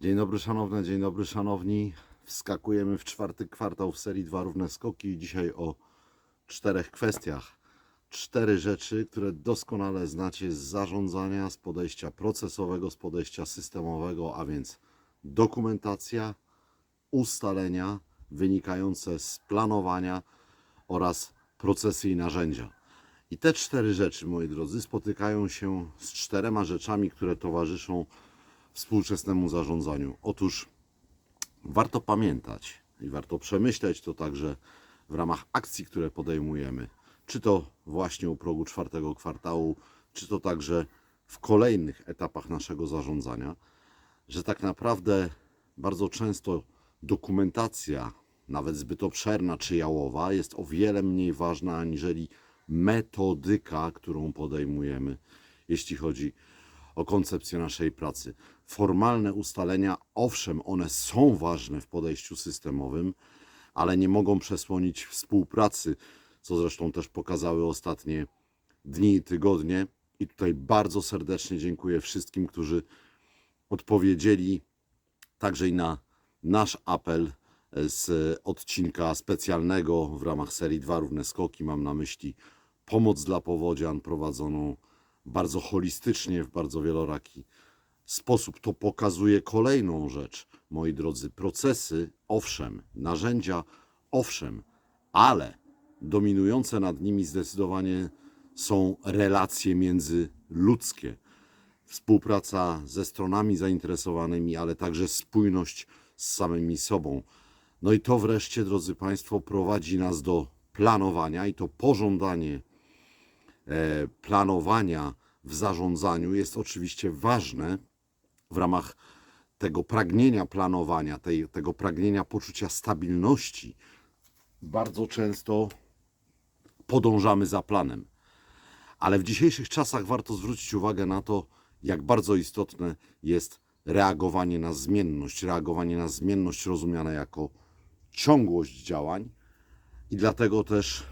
Dzień dobry szanowne, dzień dobry szanowni. Wskakujemy w czwarty kwartał w serii Dwa Równe Skoki dzisiaj o czterech kwestiach. Cztery rzeczy, które doskonale znacie z zarządzania, z podejścia procesowego, z podejścia systemowego, a więc dokumentacja, ustalenia wynikające z planowania oraz procesy i narzędzia. I te cztery rzeczy, moi drodzy, spotykają się z czterema rzeczami, które towarzyszą współczesnemu zarządzaniu. Otóż warto pamiętać i warto przemyśleć to także w ramach akcji, które podejmujemy, czy to właśnie u progu czwartego kwartału, czy to także w kolejnych etapach naszego zarządzania, że tak naprawdę bardzo często dokumentacja, nawet zbyt obszerna czy jałowa, jest o wiele mniej ważna aniżeli metodyka, którą podejmujemy, jeśli chodzi o koncepcję naszej pracy. Formalne ustalenia, owszem, one są ważne w podejściu systemowym, ale nie mogą przesłonić współpracy, co zresztą też pokazały ostatnie dni i tygodnie. I tutaj bardzo serdecznie dziękuję wszystkim, którzy odpowiedzieli także i na nasz apel z odcinka specjalnego w ramach serii Dwa Równe Skoki. Mam na myśli pomoc dla powodzian prowadzoną bardzo holistycznie, w bardzo wieloraki sposób. To pokazuje kolejną rzecz, moi drodzy. Procesy, owszem, narzędzia, owszem, ale dominujące nad nimi zdecydowanie są relacje międzyludzkie. Współpraca ze stronami zainteresowanymi, ale także spójność z samymi sobą. No i to wreszcie, drodzy Państwo, prowadzi nas do planowania i to pożądanie planowania w zarządzaniu jest oczywiście ważne w ramach tego pragnienia planowania, tej, tego pragnienia poczucia stabilności. Bardzo często podążamy za planem. Ale w dzisiejszych czasach warto zwrócić uwagę na to, jak bardzo istotne jest reagowanie na zmienność, reagowanie na zmienność rozumiane jako ciągłość działań. I dlatego też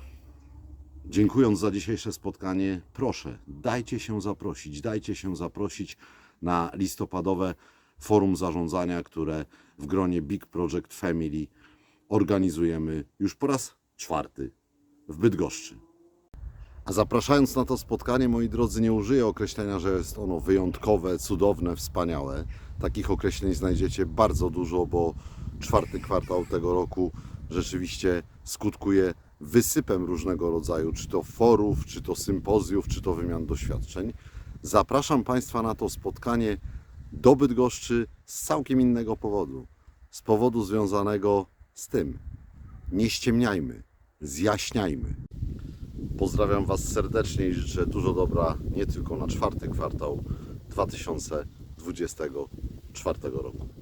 Dziękując za dzisiejsze spotkanie, proszę, dajcie się zaprosić, dajcie się zaprosić na listopadowe forum zarządzania, które w gronie Big Project Family organizujemy już po raz czwarty w Bydgoszczy. A zapraszając na to spotkanie, moi drodzy, nie użyję określenia, że jest ono wyjątkowe, cudowne, wspaniałe. Takich określeń znajdziecie bardzo dużo, bo czwarty kwartał tego roku rzeczywiście skutkuje wysypem różnego rodzaju, czy to forów, czy to sympozjów, czy to wymian doświadczeń. Zapraszam Państwa na to spotkanie do Bydgoszczy z całkiem innego powodu. Z powodu związanego z tym. Nie ściemniajmy, zjaśniajmy. Pozdrawiam Was serdecznie i życzę dużo dobra nie tylko na czwarty kwartał 2024 roku.